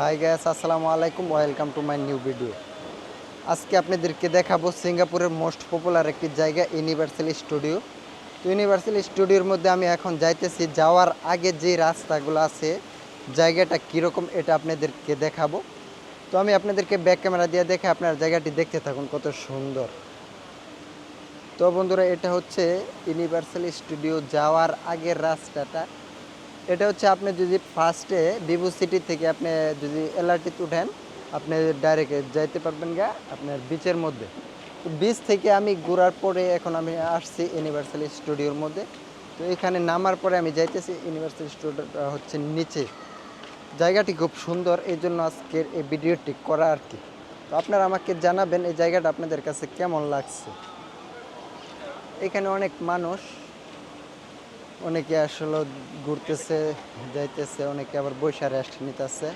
High guys আসসালামু আলাইকুম welcome to my new video আজকে আপনাদেরকে দেখাবো সিঙ্গাপুরের মোস্ট পপুলার একটি জায়গা ইউনিভার্সাল স্টুডিও তো ইউনিভার্সাল স্টুডিওর মধ্যে আমি এখন যাইতেছি, যাওয়ার আগে যে রাস্তাগুলো আছে, জায়গাটা কীরকম এটা আপনাদেরকে দেখাবো। তো আমি আপনাদেরকে ব্যাক ক্যামেরা দিয়ে দেখে আপনার জায়গাটি দেখতে থাকুন, কত সুন্দর। তো বন্ধুরা, এটা হচ্ছে ইউনিভার্সাল স্টুডিও যাওয়ার আগের রাস্তাটা। এটা হচ্ছে আপনি যদি ফার্স্টে ভিভো সিটি থেকে আপনি যদি এলআরটিতে উঠেন, আপনি ডাইরেক্ট যাইতে পারবেন গা আপনার বিচের মধ্যে। বিচ থেকে আমি ঘোরার পরে এখন আমি আসছি ইউনিভার্সাল স্টুডিওর মধ্যে। তো এখানে নামার পরে আমি যাইতেছি ইউনিভার্সাল স্টুডিওটা হচ্ছে নিচে। জায়গাটি খুব সুন্দর, এই জন্য আজকের এই ভিডিওটি করা আর কি। তো আপনারা আমাকে জানাবেন এই জায়গাটা আপনাদের কাছে কেমন লাগছে। এখানে অনেক মানুষ। অনেকে আসলে ঘুরতেছে, যাইতেছে, অনেকে আবার বৈশা রেস্ট নিতেছে।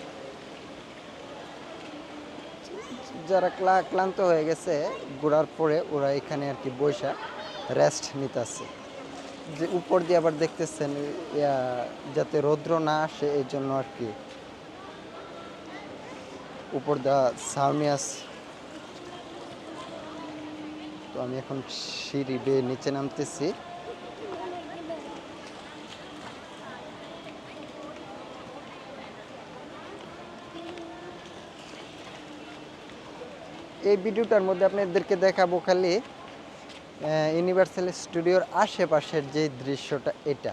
যারা ক্লা- ক্লান্ত হয়ে গেছে, ঘোরার পরে ওরা এখানে আর কি বৈশা রেস্ট নিতেছে। যে উপর দিয়ে আবার দেখতেছেন যাতে রৌদ্র না আসে, এই জন্য আর কি। উপর ছাউনি আছে তো আমি এখন সিঁড়ি বেয়ে নিচে নামতেছি। এই ভিডিওটার মধ্যে আপনাদেরকে দেখাবো খালি ইউনিভার্সাল স্টুডিওর আশেপাশের যে দৃশ্যটা এটা।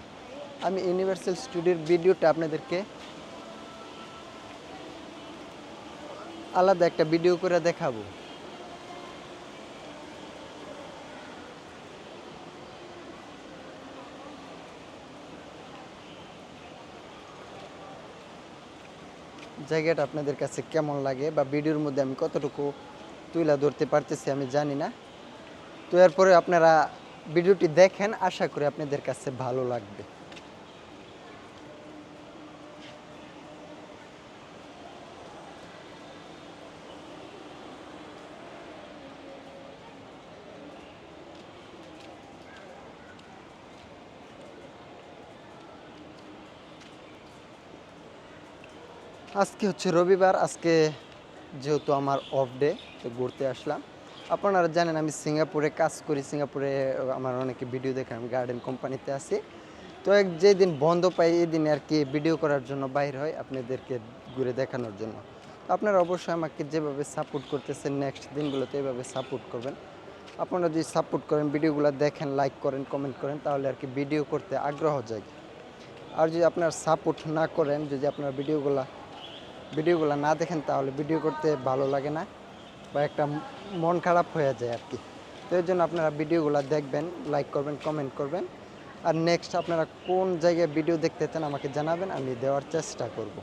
আমি ইউনিভার্সাল স্টুডিওর ভিডিওটা আপনাদেরকে আলাদা একটা ভিডিও করে দেখাবো। জায়গাটা আপনাদের কাছে কেমন লাগে বা ভিডিওর মধ্যে আমি কতটুকু তুলে ধরতে পারতেছি, আমি জানি না। তো এরপরে আপনারা ভিডিওটি দেখেন, আশা করি আপনাদের কাছে ভালো লাগবে। আজকে হচ্ছে রবিবার, আজকে যেহেতু আমার অফ ডে তো ঘুরতে আসলাম। আপনারা জানেন আমি সিঙ্গাপুরে কাজ করি, সিঙ্গাপুরে আমার অনেকে ভিডিও দেখে, আমি গার্ডেন কোম্পানিতে আছি। তো এক যেদিন বন্ধ পাই এই দিন আর কি ভিডিও করার জন্য বাইর হয় আপনাদেরকে ঘুরে দেখানোর জন্য। আপনারা অবশ্যই আমাকে যেভাবে সাপোর্ট করতেছেন নেক্সট দিনগুলোতে এইভাবে সাপোর্ট করবেন। আপনারা যদি সাপোর্ট করেন ভিডিওগুলো দেখেন লাইক করেন কমেন্ট করেন, তাহলে আর কি ভিডিও করতে আগ্রহ জাগে। আর যদি আপনার সাপোর্ট না করেন, যদি আপনার ভিডিওগুলো ভিডিওগুলো না দেখেন তাহলে ভিডিও করতে ভালো লাগে না বা একটা মন খারাপ হয়ে যায় আর কি। তো এর জন্য আপনারা ভিডিওগুলো দেখবেন লাইক করবেন কমেন্ট করবেন। আর নেক্সট আপনারা কোন জায়গায় ভিডিও দেখতে চান আমাকে জানাবেন, আমি দেওয়ার চেষ্টা করব।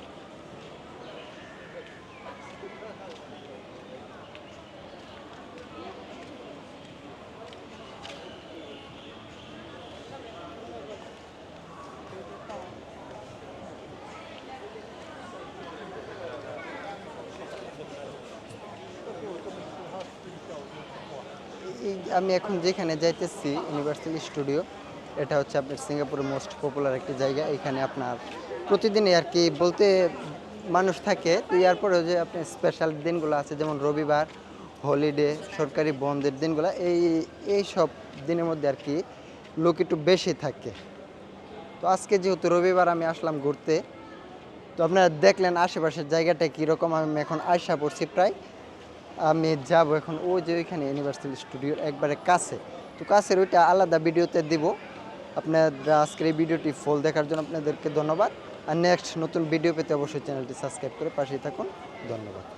আমি এখন যেখানে যাইতেছি ইউনিভার্সাল স্টুডিও এটা হচ্ছে আপনার সিঙ্গাপুরের মোস্ট পপুলার একটি জায়গা। এখানে আপনার প্রতিদিনই আর কি বলতে মানুষ থাকে, তো এরপরেও যে আপনি স্পেশাল দিনগুলো আছে, যেমন রবিবার হলিডে সরকারি বন্ধের দিনগুলো, এই এই সব দিনের মধ্যে আর কি লোক একটু বেশি থাকে। তো আজকে যেহেতু রবিবার, আমি আসলাম ঘুরতে। তো আপনারা দেখলেন আশেপাশের জায়গাটা কীরকম, আমি এখন আশা পড়ছি প্রায় আমি যাব এখন ওই যে ওইখানে ইউনিভার্সাল স্টুডিওর একবারে কাছে। তো কাছের ওইটা আলাদা ভিডিওতে দিব। আপনার আজকের এই ভিডিওটি ফল দেখার জন্য আপনাদেরকে ধন্যবাদ। আর নেক্সট নতুন ভিডিও পেতে অবশ্যই চ্যানেলটি সাবস্ক্রাইব করে পাশেই থাকুন। ধন্যবাদ।